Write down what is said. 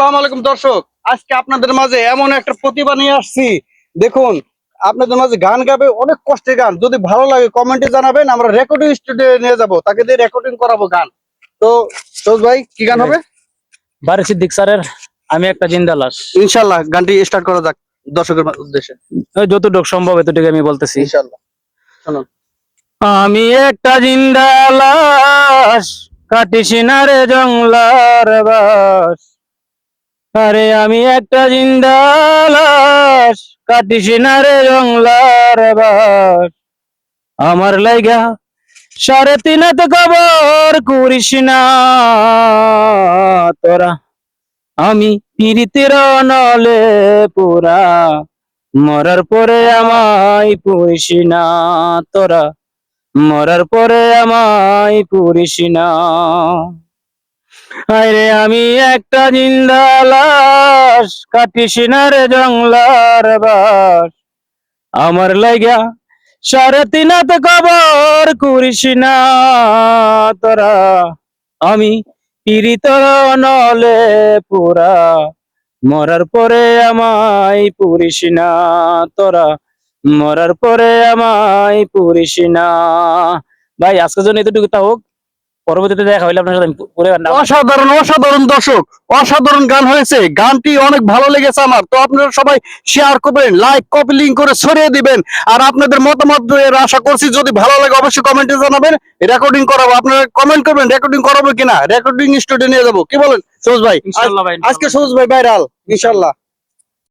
আসসালামু আলাইকুম দর্শক। আজকে আপনাদের মাঝে এমন একটা প্রতিভা নিয়ে আসছি। দেখুন আপনাদের মাঝে গান গাবে অনেক কষ্টের গান। যদি ভালো লাগে কমেন্টে জানাবেন আমরা রেকর্ডিং স্টুডিও নিয়ে যাব। তাকে দিয়ে রেকর্ডিং করাবো গান। তো সৌজ ভাই কি গান হবে? বারে সিদ্দিক স্যারের আমি একটা জিন্দা লাশ। ইনশাল্লাহ গানটি স্টার্ট করা যাক দর্শকের উদ্দেশ্যে। যতটুকু সম্ভব এতটুকু আমি বলতেছি। ইনশাল্লাহ শুনুন আমি একটা জিন্দা লাশ কাটিস না রে জংলার বাস। আরে আমি একটা জিন্দা লাশ কাটিস না রে জংলার বাস। আমার লাইগা সাড়ে তিন হাত খবর করিস না। তোরা আমি পিরিতের নলে পুরা, মরার পরে আমায় পুরিস না। তোরা মরার পরে আমায় পুরিস না। আরে আমি একটা জিন্দা লাশ, কাটিস না রে জংলার বাস। আমার লাগা সাড়ে তিন হাত কবর করিস না তোরা। আমি পিরিতর নলে পুরা মরার পরে আমায় পুরিস না তোরা। মরার পরে আমায় পুরিস না। ভাই, আজকের জন্য এতটুকু তা হোক পরবর্তীতে দেখা হইলে আপনার সাথে আমি পরে গানটা অসাধারণ অসাধারণ দর্শক অসাধারণ গান হয়েছে। গানটি অনেক ভালো লেগেছে আমার। তো আপনারা সবাই শেয়ার করবেন লাইক কপি লিঙ্ক করে ছড়িয়ে দিবেন। আর আপনাদের মতামত এর আশা করছি যদি ভালো লাগে অবশ্যই কমেন্টে জানাবেন। রেকর্ডিং করাবো। আপনারা কমেন্ট করবেন রেকর্ডিং করাবো কিনা? রেকর্ডিং স্টুডিও নিয়ে যাব। কি বলেন? সবুজ ভাই ইনশাআল্লাহ ভাই আজকে সবুজ ভাই ভাইরাল ইনশাল্লাহ।